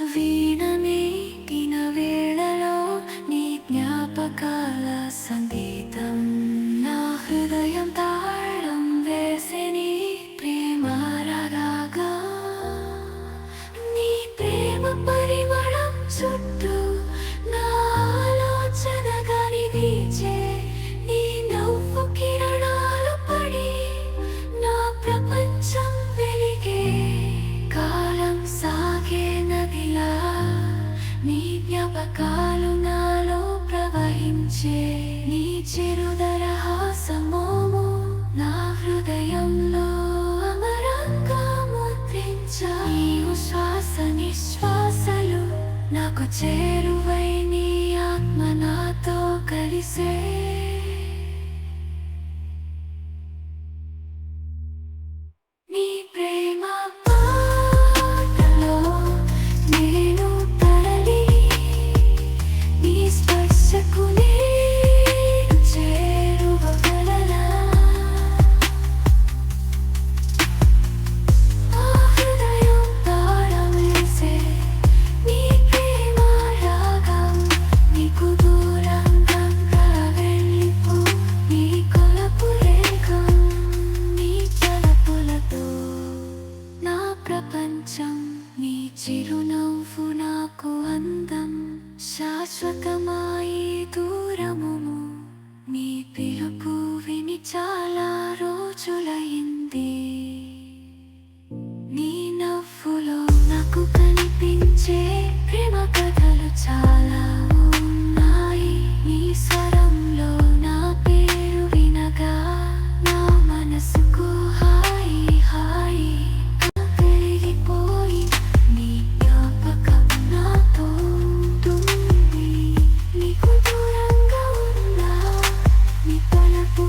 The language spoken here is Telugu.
వీణని గిన వేళలో నీ జ్ఞాపకాల సంగీతం. నా హృదయం తాళం వేసే నీ ప్రేమ రాగా నీ ప్రేమ పరిమళం చుట్టూ నీ చిరుదర నా హృదయంలో అమరంగా ముద్రించా నీవు శ్వాస నిశ్వాసలు నాకు చేరువై నీ ఆత్మ నాతో కలిసే శాశ్వతమాయి దూరము మీ పిలుపు విని చాలా